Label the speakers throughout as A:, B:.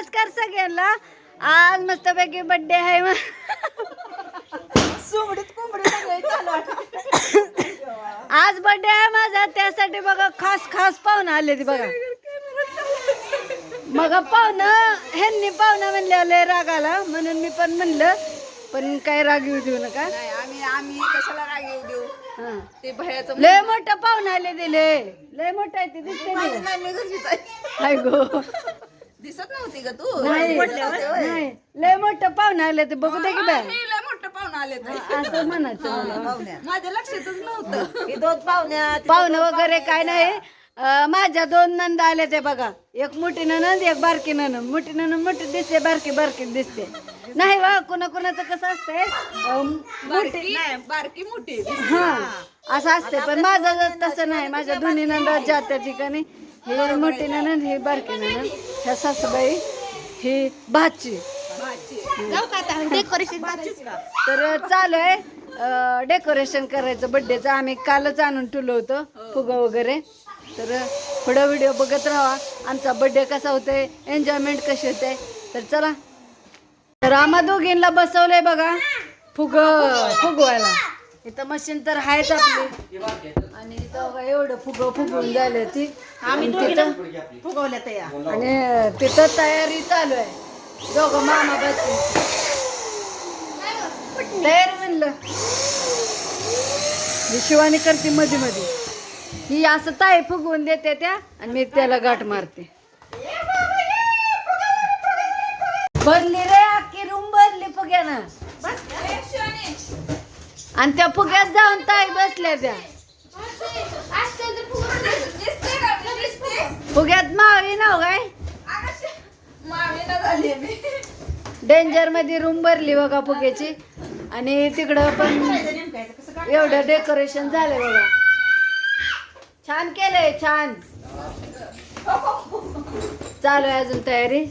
A: नमस्कार सगळ्यांना. आज मस्तपैकी बर्थडे आहे मग
B: सुमडीत कोंबडी सगळे चालू आहे.
A: आज बर्थडे आहे माझा त्यासाठी बघा खास खास पाहुणं आले ती बघा. मग पाहुणं ह्यांनी पाहुणं म्हणले आला. म्हणून मी पण म्हणलं पण काय राग येऊ देऊ नका.
B: नाही आम्ही आम्ही कशाला राग येऊ देऊ?
A: हा.
B: ते भयाचं
A: लय मोठं पाहुणं आले दिले लय. मोठं आहे ते दिसते नाही.
B: नाही मी घरचीच आहे.
A: हाय गो.
B: दिसत नव्हती का तू.
A: नाही. लय मोठं पाहुणं आले ते. बघू दे की बाय.
B: मोठं पाहुणं आले
A: असं म्हणायचं मला.
B: माझ्या लक्षातच नव्हतं.
C: ही. दोन पाहुण्या
A: पाहुणं वगैरे काय नाही. अं, माझ्या दोन नंद आले ते बघा. एक मोठी ननंद एक बारकी ननंद. मोठी ननंद मोठी दिसते बारकी बारकी दिसते. नाही वा कुणा कुणाचं कसं असतंय? अं,
B: बारकी बारकी मोठी
A: हा असं असते पण माझं जर तसं नाही. माझ्या दोन्ही नंदा ज्या त्या ठिकाणी. ही मोठी ननंद ही बारकी ननंद. ह्या सासूबाई ही भाची. तर चालू आहे. डेकोरेशन करायचं बर्थडेचं आम्ही कालच आणून ठेवलं होतं फुगा वगैरे. तर पुढं व्हिडिओ बघत राहा. आमचा बर्थडे कसा होतोय एन्जॉयमेंट कशी होते. तर चला. तर आम्हा दोघींना बसवलंय बघा. फुग फुगवायला. इथं मशीन तर आहेच आपली. आणि इथं बघा एवढं फुग फुगवून झालं ती. आणि तिथं
C: फुगवल्या तया.
A: आणि तिथं तयारी चालू आहे. दोघं मामा बसले. तयार म्हणलं. शिवानी करते मध्ये मध्ये ही असं ताई फुगवून देते त्या आणि मी त्याला गाठ मारते. भरली रे अख्खी रूम भरली फुग्यानं. आणि त्या फुग्यात जाऊन ताई बसल्या त्या. फुग्यात मावळी नाव
B: हो
A: काय? डेंजरमध्ये रूम भरली बघा फुग्याची. आणि तिकडं पण एवढं डेकोरेशन झालं बघा. छान केलंय छान. चालू आहे अजून तयारी.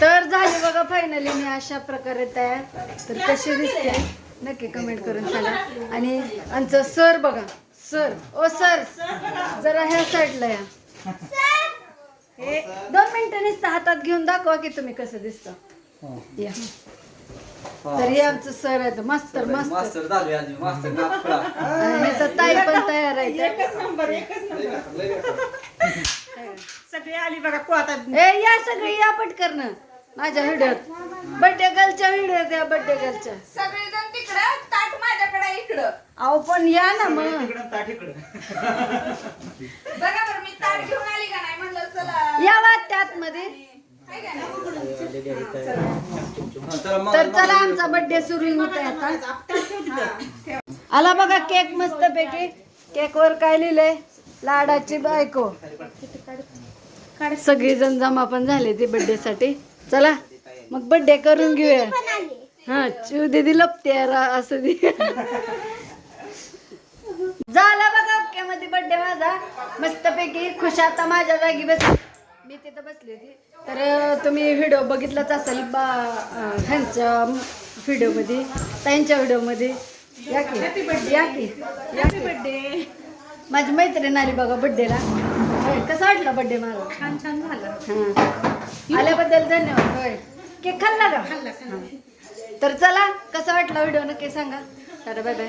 A: तर झाली बघा फायनली मी अशा प्रकारे तयार. तर कशी दिसते? नक्की कमेंट करून सांगा. आणि आमचं सर बघा. सर ओ सर जरा ह्या साईडला या. हे दोन मिनिटं नुसतं हातात घेऊन दाखवा की तुम्ही कसं दिसतं. या. तर हे आमचं सर आहेत. मास्तर मास्तर
D: मास्तर झाले आज मास्तर नागपुरा
A: आणि तर ताई पण तयार आहे
C: एकच नंबर एकच नंबर. सगळी आली बघा को आता
A: ए या सगळी या पटकन माझ्या व्हिडिओत. बड्डे गर्लच्या व्हिडिओत या बड्डे गर्लच्या
B: सगळेजण तिकडं ताट माझ्याकडे इकडं.
A: अहो पण या ना मग.
B: बघा बरं मी ताट घेऊन आली का नाही? म्हणलं चला.
A: या वाट त्यात मध्ये
B: हाय का नाही?
A: तर चला आमचा बर्थडे सुरू होत आहे आता. आला बघा केक मस्त पैकी. केक वर काय लिहिलंय? लाडाची बायको. सगळी जण जमा पण झाले ते बर्थडे साठी. चला मग बर्थडे करून घेऊया. हा चिव दीदी लपते असं दे. झाला बघा ओके मध्ये बर्थडे माझा. मस्तपैकी खुश आता माझ्या जागी बस मी तिथं बसली होती. तर तुम्ही व्हिडिओ बघितलाच असेल बा ह्यांच्या व्हिडिओमध्ये त्यांच्या व्हिडिओमध्ये या की या की या की. बर्थडे माझी मैत्रीण आली बघा बर्थडेला कसा वाटला बर्थडे माझा
C: छान छान झालं.
A: हां. आल्याबद्दल धन्यवाद. होय. केक खाल्ला का. तर चला कसा वाटला व्हिडिओ? नक्की सांगा. तर बाय बाय